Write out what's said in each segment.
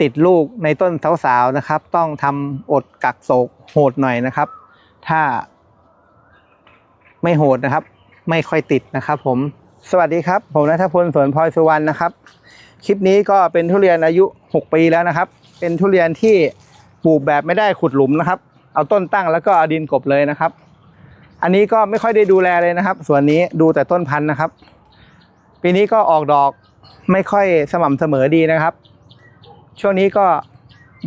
ติดลูกในต้นสาวๆนะครับ ต้องทำอดกักโศกโหดหน่อยนะครับ ถ้าไม่โหดนะครับ ไม่ค่อยติดนะครับผมสวัสดีครับ ผมนัทพลสวนพลอยสุวรรณนะครับ คลิปนี้ก็เป็นทุเรียนอายุ 6 ปีแล้วนะครับ เป็นทุเรียนที่ปลูกแบบไม่ได้ขุดหลุมนะครับ เอาต้นตั้งแล้วก็เอาดินกบเลยนะครับ อันนี้ก็ไม่ค่อยได้ดูแลเลยนะครับ ส่วนนี้ดูแต่ต้นพันธุ์นะครับ ปีนี้ก็ออกดอกไม่ค่อยสม่ำเสมอดีนะครับ ช่วงนี้ก็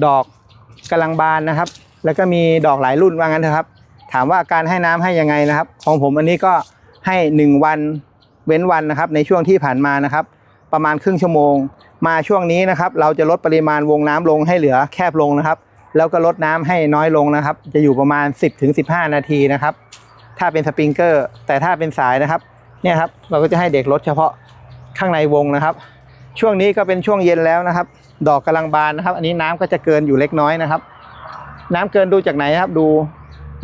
ดอกกำลังบานนะครับ แล้วก็มีดอกหลายรุ่นว่างั้นเถอะครับ ถามว่าการให้น้ำให้ยังไงนะครับ ของผมอันนี้ก็ให้ 1 วันเว้นวันนะครับ ในช่วงที่ผ่านมานะครับ ประมาณครึ่งชั่วโมง มาช่วงนี้นะครับ เราจะลดปริมาณวงน้ำลงให้เหลือแคบลงนะครับ แล้วก็ลดน้ำให้น้อยลงนะครับ จะอยู่ประมาณ 10-15 นาทีนะครับ ถ้าเป็นสปริงเกอร์ แต่ถ้าเป็นสายนะครับเนี่ยครับเราก็จะให้เด็กลดเฉพาะข้างในวงนะครับ ช่วงนี้ก็เป็นช่วงเย็นแล้วนะครับ ดอกกำลังบานนะครับ อันนี้น้ำก็จะเกินอยู่เล็กน้อยนะครับ น้ำเกินดูจากไหนครับ ดู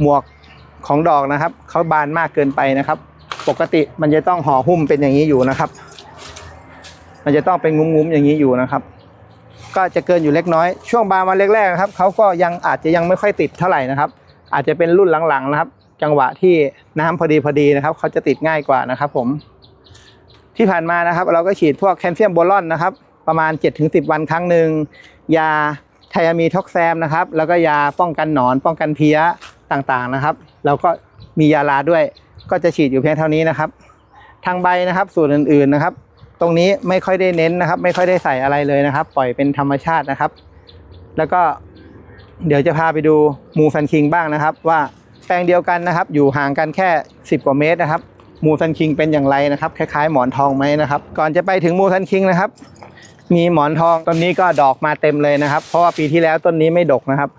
หมวกของดอกนะครับเขาบานมากเกินไปนะครับ ปกติมันจะต้องห่อหุ้มเป็นอย่างนี้อยู่นะครับ มันจะต้องเป็นงุ้มๆอย่างนี้อยู่นะครับ ก็จะเกินอยู่เล็กน้อย ช่วงบานวันแรกๆนะครับเขาก็ยังอาจจะยังไม่ค่อยติดเท่าไหร่นะครับ อาจจะเป็นรุ่นหลังๆนะครับ จังหวะที่น้ำพอดีพอดีนะครับเขาจะติดง่ายกว่านะครับ ผม ที่ผ่านมานะครับ เราก็ฉีดพวกแคลเซียมโบรอนนะครับ ประมาณ 7-10 วันครั้งหนึ่งยาไทอามีท็อกแซมนะครับ แล้วก็ยาป้องกันหนอนป้องกันเพี้ยต่างๆนะครับ แล้วก็มียาลาด้วย ก็จะฉีดอยู่เพียงเท่านี้นะครับ ทางใบนะครับส่วนอื่นๆนะครับ ตรงนี้ไม่ค่อยได้เน้นนะครับ ไม่ค่อยได้ใส่อะไรเลยนะครับ ปล่อยเป็นธรรมชาตินะครับ แล้วก็เดี๋ยวจะพาไปดูมูซันคิงบ้างนะครับ ว่าแปลงเดียวกันนะครับ อยู่ห่างกันแค่ 10 กว่าเมตรนะครับมูซันคิงเป็นอย่างไรนะครับ คล้ายๆหมอนทองไหมนะครับ ก่อนจะไปถึงมูซันคิงนะครับ มีหมอนทองต้นนี้ก็ดอกมาเต็มเลยนะครับ เพราะว่าปีที่แล้วต้นนี้ไม่ดกนะครับ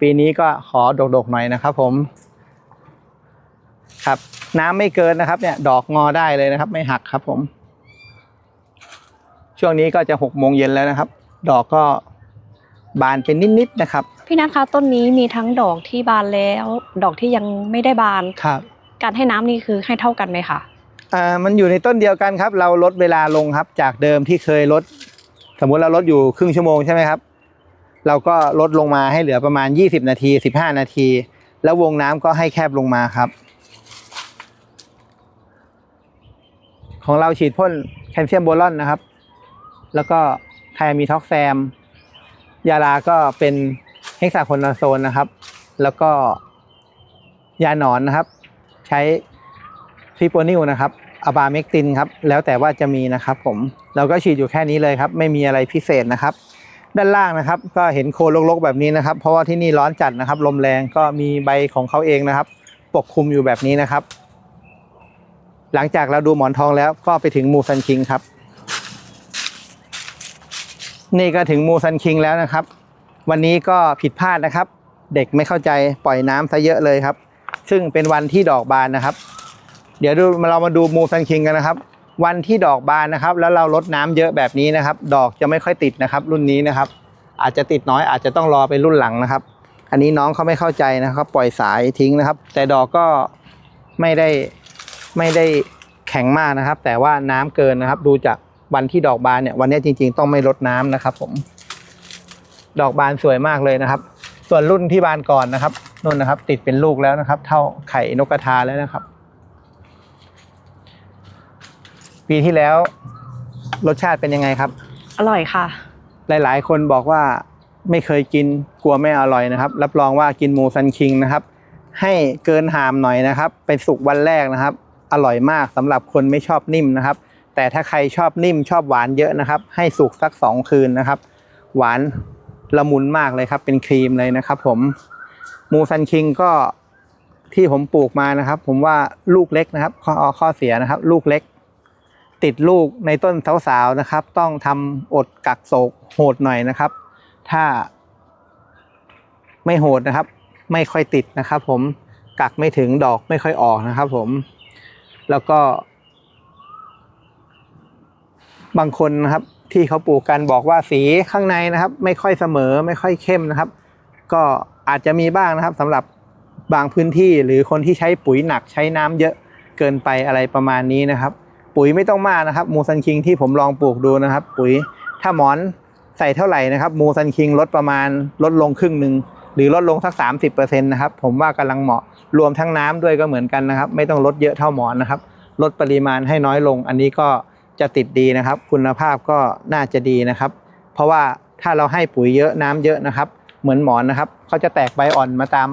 ปีนี้ก็ขอดกๆหน่อยนะครับ ผม ครับ น้ำไม่เกินนะครับ เนี่ย ดอกงอได้เลยนะครับ ไม่หักครับ ผม ช่วงนี้ก็จะหกโมงเย็นแล้วนะครับ ดอกก็บานเป็นนิดๆนะครับ พี่นัทคะต้นนี้มีทั้งดอกที่บานแล้ว ดอกที่ยังไม่ได้บานครับ การให้น้ำนี่คือให้เท่ากันไหมคะอ่ามันอยู่ในต้นเดียวกันครับ เราลดเวลาลงครับ จากเดิมที่เคยลด สมมุติเราลดอยู่ครึ่งชั่วโมงใช่ไหมครับ เราก็ลดลงมาให้เหลือประมาณ 20 นาที 15 นาที แล้ววงน้ำก็ให้แคบลงมาครับ ของเราฉีดพ่นแคลเซียมโบรอนนะครับ แล้วก็ไทมีท็อกแซม ยาลาก็เป็นเฮกซาโคนาโซนนะครับ แล้วก็ยาหนอนนะครับ ใช้ฟิโปนิลนะครับ อะบาเมกตินครับ แล้วแต่ว่าจะมีนะครับผม เราก็ฉีดอยู่แค่นี้เลยครับ ไม่มีอะไรพิเศษนะครับ ด้านล่างนะครับ ก็เห็นโคนรกๆแบบนี้นะครับ เพราะว่าที่นี่ร้อนจัดนะครับ ลมแรงก็มีใบของเขาเองนะครับ ปกคลุมอยู่แบบนี้นะครับ หลังจากเราดูหมอนทองแล้วก็ไปถึงมูซันคิงครับ นี่ก็ถึงมูซันคิงแล้วนะครับ วันนี้ก็ผิดพลาดนะครับ เด็กไม่เข้าใจปล่อยน้ำซะเยอะเลยครับ ซึ่งเป็นวันที่ดอกบานนะครับ เดี๋ยวดูเรามาดูมูซันคิงกันนะครับ วันที่ดอกบานนะครับ แล้วเราลดน้ำเยอะแบบนี้นะครับ ดอกจะไม่ค่อยติดนะครับ รุ่นนี้นะครับ อาจจะติดน้อยอาจจะต้องรอไปรุ่นหลังนะครับ อันนี้น้องเขาไม่เข้าใจนะครับ ปล่อยสายทิ้งนะครับ แต่ดอกก็ไม่ได้ไม่ได้แข็งมากนะครับ แต่ว่าน้ำเกินนะครับ ดูจากวันที่ดอกบานเนี่ยวันนี้จริง ๆ ต้องไม่ลดน้ำนะครับ ผม ดอกบานสวยมากเลยนะครับ ส่วนรุ่นที่บานก่อนนะครับนู่นนะครับ ติดเป็นลูกแล้วนะครับ เท่าไข่นกกระทาแล้วนะครับ ปีที่แล้ว รสชาติเป็นยังไงครับ อร่อยค่ะ หลายๆ คนบอกว่าไม่เคยกินกลัวไม่อร่อยนะครับ รับรองว่ากินหมูซันคิงนะครับ ให้เกินหามหน่อยนะครับ ไปสุกวันแรกนะครับ อร่อยมากสำหรับคนไม่ชอบนิ่มนะครับ แต่ถ้าใครชอบนิ่มชอบหวานเยอะนะครับ ให้สุกสักสองคืนนะครับ หวานละมุนมากเลยครับ เป็นครีมเลยนะครับ ผมหมูซันคิงก็ที่ผมปลูกมานะครับ ผมว่าลูกเล็กนะครับ ข้อข้อเสียนะครับ ลูกเล็ก ติดลูกในต้นสาวๆนะครับ ต้องทำอดกักโศกโหดหน่อยนะครับ ถ้า ไม่โหดนะครับ ไม่ค่อยติดนะครับ ผมกักไม่ถึงดอกไม่ค่อยออกนะครับ ผม แล้วก็ บางคนนะครับ ที่เขาปลูกกันบอกว่าสีข้างในนะครับ ไม่ค่อยเสมอไม่ค่อยเข้มนะครับ ก็อาจจะมีบ้างนะครับสำหรับบางพื้นที่หรือคนที่ใช้ปุ๋ยหนักใช้น้ำเยอะเกินไปอะไรประมาณนี้นะครับ ปุ๋ยไม่ต้องมากนะครับมูซันคิงที่ผมลองปลูกดูนะครับ ปุ๋ยถ้าหมอนใส่เท่าไหร่นะครับมูซันคิงลดประมาณลดลงครึ่งหนึ่งหรือลดลงสัก 30%นะครับผมว่ากำลังเหมาะรวมทั้งน้ำด้วยก็เหมือนกันนะครับ ไม่ต้องลดเยอะเท่าหมอนนะครับ ลดปริมาณให้น้อยลง อันนี้ก็จะติดดีนะครับ คุณภาพก็น่าจะดีนะครับ เพราะว่าถ้าเราให้ปุ๋ยเยอะน้ำเยอะนะครับ เหมือนหมอนนะครับเขาจะแตกใบอ่อนมาตาม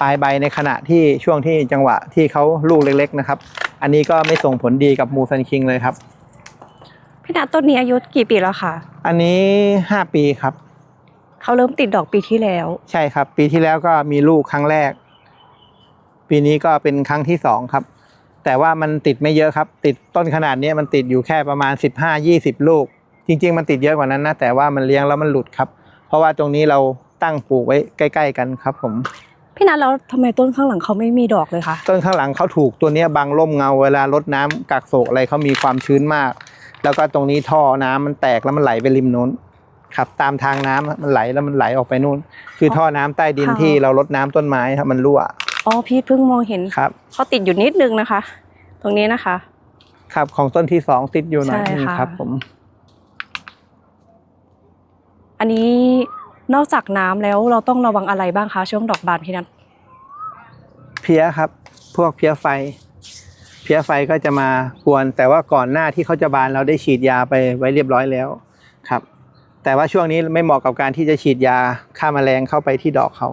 ปลายใบในขณะที่ช่วงที่จังหวะที่เขาลูกเล็ก ๆ นะครับ อันนี้ก็ไม่ส่งผลดีกับมูซันคิงเลยครับ พี่นัทต้นนี้อายุกี่ปีแล้วคะอันนี้ 5 ปีครับ เขาเริ่มติดดอกปีที่แล้ว ใช่ครับ ปีที่แล้วก็มีลูกครั้งแรก ปีนี้ก็เป็นครั้งที่สองครับ แต่ว่ามันติดไม่เยอะครับ ติดต้นขนาดนี้มันติดอยู่แค่ประมาณ 15-20 ลูก จริง ๆ มันติดเยอะกว่านั้นนะแต่ว่ามันเลี้ยงแล้วมันหลุดครับ เพราะว่าตรงนี้เราตั้งปลูกไว้ใกล้ ๆ กันครับผม พี่นัทแล้วทำไมต้นข้างหลังเขาไม่มีดอกเลยคะต้นข้างหลังเขาถูกตัวเนี้ยบังร่มเงาเวลารดน้ำกักโศกอะไรเขามีความชื้นมาก แล้วก็ตรงนี้ท่อน้ำมันแตกแล้วมันไหลไปริมนู้นครับตามทางน้ำมันไหลแล้วมันไหลออกไปนู่น คือท่อน้ำใต้ดินที่เรารดน้ำต้นไม้ครับมันรั่วอ๋อพี่เพิ่งมองเห็นครับ เขาติดอยู่นิดนึงนะคะ ตรงนี้นะคะ ครับของต้นที่สองติดอยู่หน่อยใช่นึงค่ะ ครับผม อันนี้ นอกจากน้ำแล้วเราต้องระวังอะไรบ้างคะช่วงดอกบานพี่นัทเพี้ยครับ พวกเพี้ยไฟ เพี้ยไฟก็จะมากวน แต่ว่าก่อนหน้าที่เขาจะบานเราได้ฉีดยาไปไว้เรียบร้อยแล้วครับ แต่ว่าช่วงนี้ไม่เหมาะกับการที่จะฉีดยาฆ่าแมลงเข้าไปที่ดอกเขา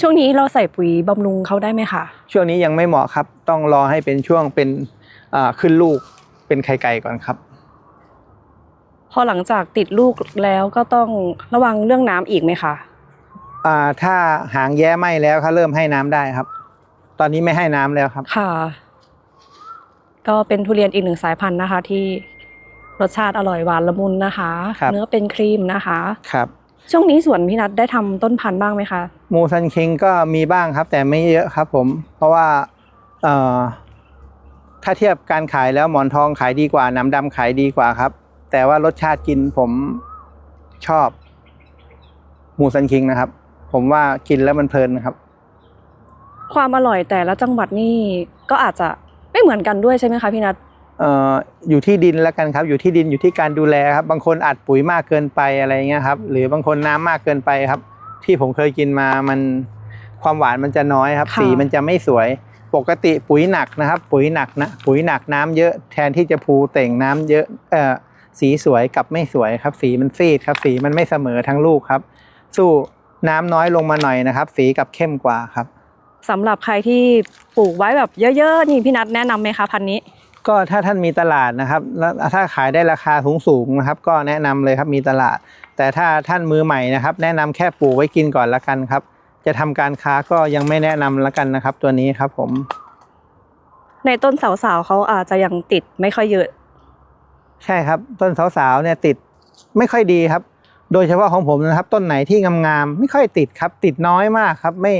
ช่วงนี้เราใส่ปุ๋ยบำรุงเขาได้ไหมคะช่วงนี้ยังไม่เหมาะครับ ต้องรอให้เป็นช่วงเป็นอ่าขึ้นลูกเป็นไข่ไก่ก่อนครับ พอหลังจากติดลูกแล้วก็ต้องระวังเรื่องน้ำอีกไหมคะ อ่าถ้าหางแย้ไหมแล้วเขาเริ่มให้น้ำได้ครับ ตอนนี้ไม่ให้น้ำแล้วครับ ค่ะ ก็เป็นทุเรียนอีกหนึ่งสายพันธุ์นะคะ ที่รสชาติอร่อยหวานละมุนนะคะ ครับ เนื้อเป็นครีมนะคะ ครับช่วงนี้สวนพี่นัทได้ทำต้นพันธุ์บ้างไหมคะ มูซันคิงก็มีบ้างครับ แต่ไม่เยอะครับ ผม เพราะว่าเอ่อถ้าเทียบการขายแล้วหมอนทองขายดีกว่าน้ำดำขายดีกว่าครับ แต่ว่ารสชาติกินผมชอบมูซันคิงนะครับ ผมว่ากินแล้วมันเพลินครับ ความอร่อยแต่ละจังหวัดนี่ก็อาจจะไม่เหมือนกันด้วยใช่ไหมคะพี่นัทเอ่ออยู่ที่ดินแล้วกันครับ อยู่ที่ดินอยู่ที่การดูแลครับ บางคนอัดปุ๋ยมากเกินไปอะไรเงี้ยครับ หรือบางคนน้ำมากเกินไปครับ ที่ผมเคยกินมามันความหวานมันจะน้อยครับ สีมันจะไม่สวย ปกติปุ๋ยหนักนะครับ ปุ๋ยหนักนะปุ๋ยหนักน้ำเยอะแทนที่จะภูเต่งน้ำเยอะเอ่อ สีสวยกับไม่สวยครับ สีมันซีดครับ สีมันไม่เสมอทั้งลูกครับ สู้น้ำน้อยลงมาหน่อยนะครับ สีกับเข้มกว่าครับสำหรับใครที่ปลูกไว้แบบเยอะๆนี่พี่นัทแนะนำไหมคะพันธุ์นี้ ก็ถ้าท่านมีตลาดนะครับแล้วถ้าขายได้ราคาสูงสูงๆนะครับ ก็แนะนำเลยครับมีตลาด แต่ถ้าท่านมือใหม่นะครับ แนะนำแค่ปลูกไว้กินก่อนละกันครับ จะทำการค้าก็ยังไม่แนะนำละกันนะครับ ตัวนี้ครับผม ในต้นสาวๆเขาอาจจะยังติดไม่ค่อยเยอะ ใช่ครับ ต้นสาวๆเนี่ยติดไม่ค่อยดีครับ โดยเฉพาะของผมนะครับ ต้นไหนที่งามๆไม่ค่อยติดครับ ติดน้อยมากครับไม่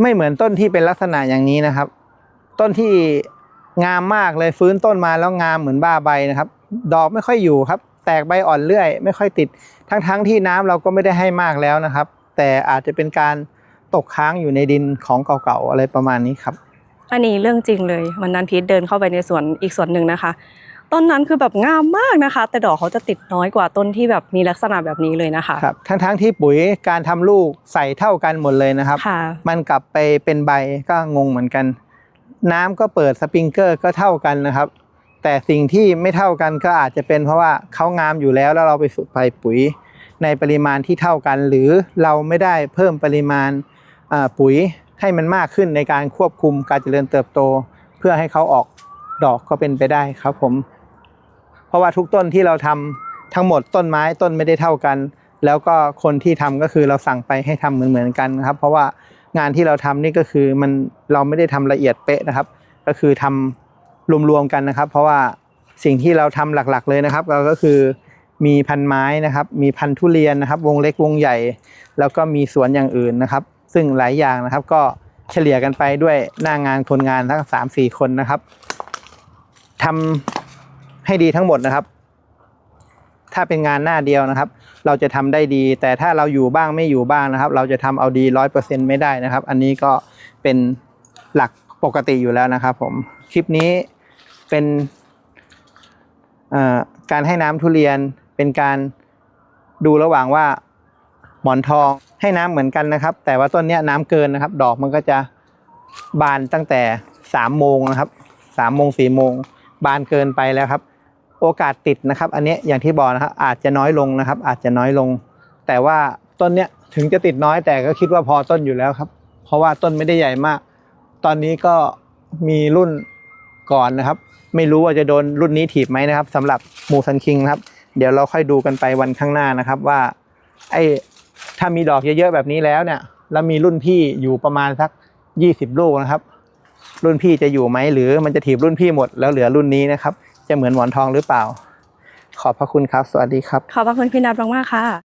ไม่เหมือนต้นที่เป็นลักษณะอย่างนี้นะครับ ต้นที่งามมากเลยฟื้นต้นมาแล้วงามเหมือนบ้าใบนะครับ ดอกไม่ค่อยอยู่ครับ แตกใบอ่อนเรื่อย ไม่ค่อยติด ทั้งๆที่น้ำเราก็ไม่ได้ให้มากแล้วนะครับ แต่อาจจะเป็นการตกค้างอยู่ในดินของเก่าๆอะไรประมาณนี้ครับ อันนี้เรื่องจริงเลยวันนั้นพีทเดินเข้าไปในสวนอีกสวนหนึ่งนะคะ ต้นนั้นคือแบบงามมากนะคะ แต่ดอกเขาจะติดน้อยกว่าต้นที่แบบมีลักษณะแบบนี้เลยนะคะครับทั้งๆที่ปุ๋ยการทำลูกใส่เท่ากันหมดเลยนะครับค่ะมันกลับไปเป็นใบก็งงเหมือนกัน น้ำก็เปิดสปริงเกอร์ก็เท่ากันนะครับ แต่สิ่งที่ไม่เท่ากันก็อาจจะเป็นเพราะว่าเขางามอยู่แล้วแล้วเราไปสุใส่ปุ๋ยในปริมาณที่เท่ากัน หรือเราไม่ได้เพิ่มปริมาณอ่าปุ๋ยให้มันมากขึ้นในการควบคุมการเจริญเติบโต เพื่อให้เขาออกดอกก็เป็นไปได้ครับผม เพราะว่าทุกต้นที่เราทำทั้งหมดต้นไม้ต้นไม่ได้เท่ากัน แล้วก็คนที่ทำก็คือเราสั่งไปให้ทำเหมือนเหมือนๆกันครับ เพราะว่างานที่เราทำนี่ก็คือมันเราไม่ได้ทำละเอียดเป๊ะนะครับ ก็คือทำรวมๆกันนะครับ เพราะว่าสิ่งที่เราทำหลักๆเลยนะครับเราก็คือมีพันไม้นะครับ มีพันธุเรียนนะครับ วงเล็กวงใหญ่ แล้วก็มีสวนอย่างอื่นนะครับ ซึ่งหลายอย่างนะครับก็เฉลี่ยกันไปด้วยหน้างานคนงานทั้งสามสี่คนนะครับทำ ให้ดีทั้งหมดนะครับ ถ้าเป็นงานหน้าเดียวนะครับ เราจะทำได้ดี แต่ถ้าเราอยู่บ้างไม่อยู่บ้างนะครับ เราจะทำเอาดีร้อยเปอร์เซ็นไม่ได้นะครับ อันนี้ก็เป็นหลักปกติอยู่แล้วนะครับผมคลิปนี้เป็นการให้น้ำทุเรียนเป็นการดูระหว่างว่าหมอนทองให้น้ำเหมือนกันนะครับ แต่ว่าต้นนี้น้ำเกินนะครับ ดอกมันก็จะบานตั้งแต่สามโมงนะครับสามโมงสี่โมงบานเกินไปแล้วครับ โอกาสติดนะครับ อันนี้อย่างที่บอกนะครับอาจจะน้อยลงนะครับ อาจจะน้อยลง แต่ว่าต้นเนี้ยถึงจะติดน้อยแต่ก็คิดว่าพอต้นอยู่แล้วครับ เพราะว่าต้นไม่ได้ใหญ่มาก ตอนนี้ก็มีรุ่นก่อนนะครับ ไม่รู้ว่าจะโดนรุ่นนี้ถีบไหมนะครับสำหรับมูซันคิงครับ เดี๋ยวเราค่อยดูกันไปวันข้างหน้านะครับว่าไอ้ถ้ามีดอกเยอะๆแบบนี้แล้วเนี่ย แล้วมีรุ่นพี่อยู่ประมาณสักยี่สิบลูกนะครับ รุ่นพี่จะอยู่ไหมหรือมันจะถีบรุ่นพี่หมดแล้วเหลือรุ่นนี้นะครับ จะเหมือนหมอนทองหรือเปล่า ขอบพระคุณครับ สวัสดีครับ ขอบพระคุณพี่นัทมากๆค่ะ